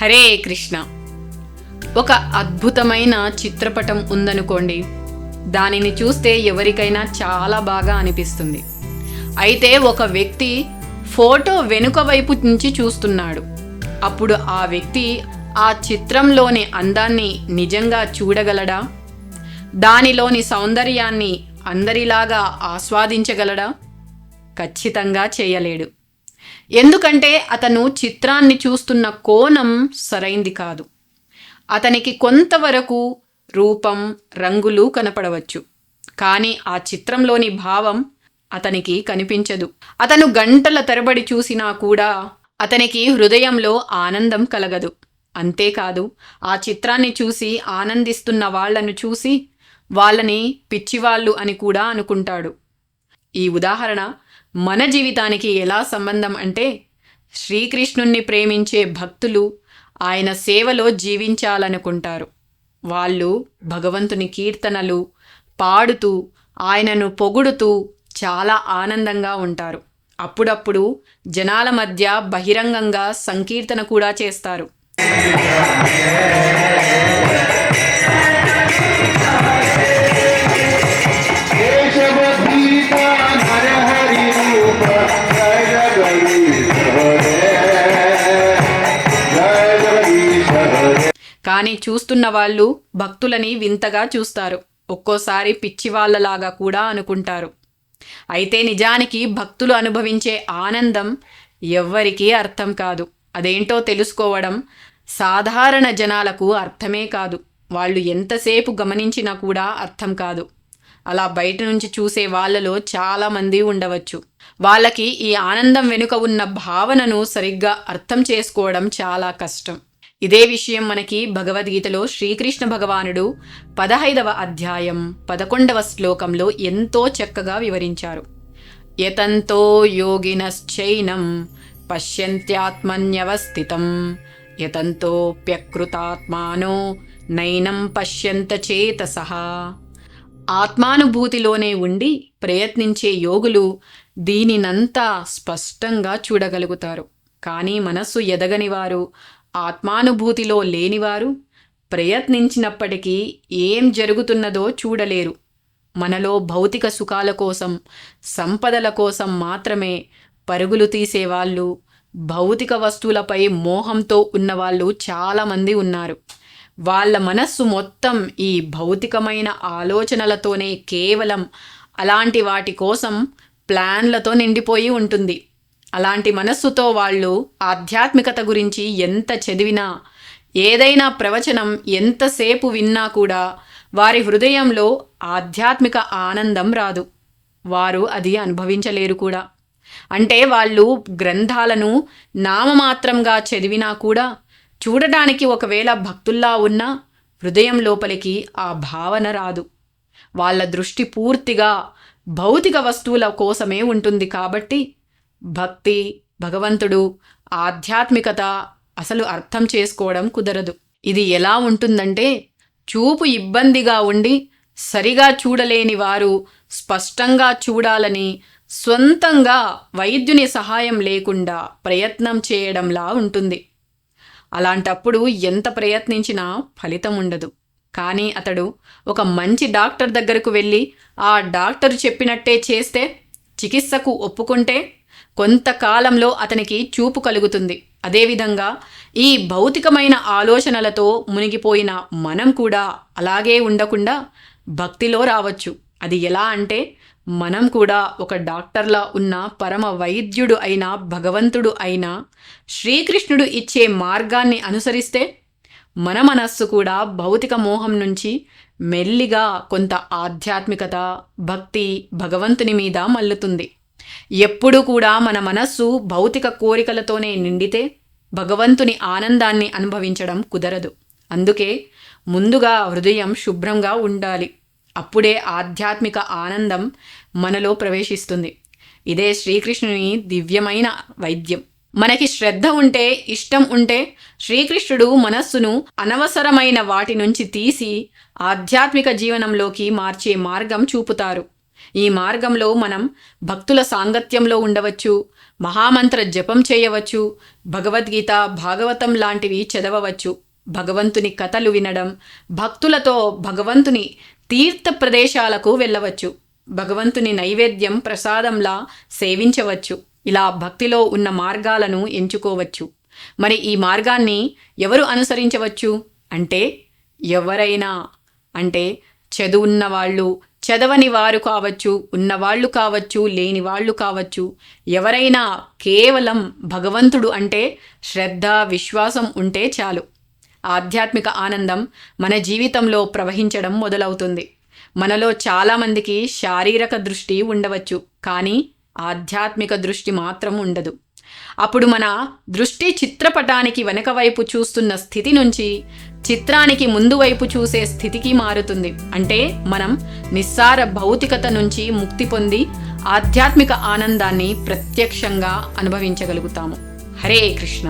హరే కృష్ణ. ఒక అద్భుతమైన చిత్రపటం ఉందనుకోండి. దానిని చూస్తే ఎవరికైనా చాలా బాగా అనిపిస్తుంది. అయితే ఒక వ్యక్తి ఫోటో వెనుక వైపు నుంచి చూస్తున్నాడు. అప్పుడు ఆ వ్యక్తి ఆ చిత్రంలోని అందాన్ని నిజంగా చూడగలడా? దానిలోని సౌందర్యాన్ని అందరిలాగా ఆస్వాదించగలడా? ఖచ్చితంగా చేయలేడు. ఎందుకంటే అతను చిత్రాన్ని చూస్తున్న కోణం సరైంది కాదు. అతనికి కొంతవరకు రూపం రంగులు కనపడవచ్చు. కానీ ఆ చిత్రంలోని భావం అతనికి కనిపించదు. అతను గంటల తరబడి చూసినా కూడా అతనికి హృదయంలో ఆనందం కలగదు. అంతేకాదు ఆ చిత్రాన్ని చూసి ఆనందిస్తున్న వాళ్ళను చూసి వాళ్ళని పిచ్చివాళ్ళు అని కూడా అనుకుంటాడు. ఈ ఉదాహరణ మన జీవితానికి ఎలా సంబంధం అంటే శ్రీకృష్ణుణ్ణి ప్రేమించే భక్తులు ఆయన సేవలో జీవించాలనుకుంటారు. వాళ్ళు భగవంతుని కీర్తనలు పాడుతూ ఆయనను పొగుడుతూ చాలా ఆనందంగా ఉంటారు. అప్పుడప్పుడు జనాల మధ్య బహిరంగంగా సంకీర్తన కూడా చేస్తారు. చూస్తున్న వాళ్ళు భక్తులని వింతగా చూస్తారు. ఒక్కోసారి పిచ్చివాళ్ళలాగా కూడా అనుకుంటారు. అయితే నిజానికి భక్తులు అనుభవించే ఆనందం ఎవ్వరికీ అర్థం కాదు. అదేంటో తెలుసుకోవడం సాధారణ జనాలకు అర్థమే కాదు. వాళ్ళు ఎంతసేపు గమనించినా కూడా అర్థం కాదు. అలా బయట నుంచి చూసే వాళ్ళలో చాలా మంది ఉండవచ్చు. వాళ్ళకి ఈ ఆనందం వెనుక ఉన్న భావనను సరిగ్గా అర్థం చేసుకోవడం చాలా కష్టం. ఇదే విషయం మనకి భగవద్గీతలో శ్రీకృష్ణ భగవానుడు పదహైదవ అధ్యాయం పదకొండవ శ్లోకంలో ఎంతో చక్కగా వివరించారు. యతంతో యోగినశ్చైనం పశ్యంత్యాత్మన్యవస్థితం యతంతోప్యకృతాత్మానో నైనం పశ్యంత చేతస. ఆత్మానుభూతిలోనే ఉండి ప్రయత్నించే యోగులు దీనినంతా స్పష్టంగా చూడగలుగుతారు. కానీ మనస్సు ఎదగని వారు ఆత్మానుభూతిలో లేనివారు ప్రయత్నించినప్పటికీ ఏం జరుగుతున్నదో చూడలేరు. మనలో భౌతిక సుఖాల కోసం సంపదల కోసం మాత్రమే పరుగులు తీసేవాళ్ళు భౌతిక వస్తువులపై మోహంతో ఉన్నవాళ్ళు చాలామంది ఉన్నారు. వాళ్ళ మనస్సు మొత్తం ఈ భౌతికమైన ఆలోచనలతోనే కేవలం అలాంటి వాటి కోసం ప్లాన్లతో నిండిపోయి ఉంటుంది. అలాంటి మనస్సుతో వాళ్ళు ఆధ్యాత్మికత గురించి ఎంత చదివినా ఏదైనా ప్రవచనం ఎంతసేపు విన్నా కూడా వారి హృదయంలో ఆధ్యాత్మిక ఆనందం రాదు. వారు అది అనుభవించలేరు కూడా. అంటే వాళ్ళు గ్రంథాలను నామమాత్రంగా చదివినా కూడా చూడడానికి ఒకవేళ భక్తుల్లా ఉన్నా హృదయం లోపలికి ఆ భావన రాదు. వాళ్ళ దృష్టి పూర్తిగా భౌతిక వస్తువుల కోసమే ఉంటుంది కాబట్టి భక్తి భగవంతుడు ఆధ్యాత్మికత అసలు అర్థం చేసుకోవడం కుదరదు. ఇది ఎలా ఉంటుందంటే చూపు ఇబ్బందిగా ఉండి సరిగా చూడలేని వారు స్పష్టంగా చూడాలని స్వంతంగా వైద్యుని సహాయం లేకుండా ప్రయత్నం చేయడంలా ఉంటుంది. అలాంటప్పుడు ఎంత ప్రయత్నించినా ఫలితం ఉండదు. కానీ అతడు ఒక మంచి డాక్టర్ దగ్గరకు వెళ్ళి ఆ డాక్టర్ చెప్పినట్టే చేస్తే చికిత్సకు ఒప్పుకుంటే కొంతకాలంలో అతనికి చూపు కలుగుతుంది. అదేవిధంగా ఈ భౌతికమైన ఆలోచనలతో మునిగిపోయిన మనం కూడా అలాగే ఉండకుండా భక్తిలో రావచ్చు. అది ఎలా అంటే మనం కూడా ఒక డాక్టర్లా ఉన్న పరమ వైద్యుడు అయిన భగవంతుడు అయిన శ్రీకృష్ణుడు ఇచ్చే మార్గాన్ని అనుసరిస్తే మన మనస్సు కూడా భౌతిక మోహం నుంచి మెల్లిగా కొంత ఆధ్యాత్మికత భక్తి భగవంతుని మీద మల్లుతుంది. ఎప్పుడు కూడా మన మనస్సు భౌతిక కోరికలతోనే నిండితే భగవంతుని ఆనందాన్ని అనుభవించడం కుదరదు. అందుకే ముందుగా హృదయం శుభ్రంగా ఉండాలి. అప్పుడే ఆధ్యాత్మిక ఆనందం మనలో ప్రవేశిస్తుంది. ఇదే శ్రీకృష్ణుని దివ్యమైన వైద్యం. మనకి శ్రద్ధ ఉంటే ఇష్టం ఉంటే శ్రీకృష్ణుడు మనస్సును అనవసరమైన వాటి నుంచి తీసి ఆధ్యాత్మిక జీవనంలోకి మార్చే మార్గం చూపుతారు. ఈ మార్గంలో మనం భక్తుల సాంగత్యంలో ఉండవచ్చు మహామంత్ర జపం చేయవచ్చు భగవద్గీత భాగవతం లాంటివి చదవవచ్చు. భగవంతుని కథలు వినడం భక్తులతో భగవంతుని తీర్థ ప్రదేశాలకు వెళ్ళవచ్చు. భగవంతుని నైవేద్యం ప్రసాదంలా సేవించవచ్చు. ఇలా భక్తిలో ఉన్న మార్గాలను ఎంచుకోవచ్చు. మరి ఈ మార్గాన్ని ఎవరు అనుసరించవచ్చు? అంటే ఎవరైనా. అంటే చదువున్న వాళ్ళు చదవని వారు కావచ్చు ఉన్నవాళ్ళు కావచ్చు లేని వాళ్ళు కావచ్చు ఎవరైనా కేవలం భగవంతుడు అంటే శ్రద్ధ విశ్వాసం ఉంటే చాలు. ఆధ్యాత్మిక ఆనందం మన జీవితంలో ప్రవహించడం మొదలవుతుంది. మనలో చాలామందికి శారీరక దృష్టి ఉండవచ్చు కానీ ఆధ్యాత్మిక దృష్టి మాత్రం ఉండదు. అప్పుడు మన దృష్టి చిత్రపటానికి వెనక వైపు చూస్తున్న స్థితి నుంచి చిత్రానికి ముందు వైపు చూసే స్థితికి మారుతుంది. అంటే మనం నిస్సార భౌతికత నుంచి ముక్తి పొంది ఆధ్యాత్మిక ఆనందాన్ని ప్రత్యక్షంగా అనుభవించగలుగుతాము. హరే కృష్ణ.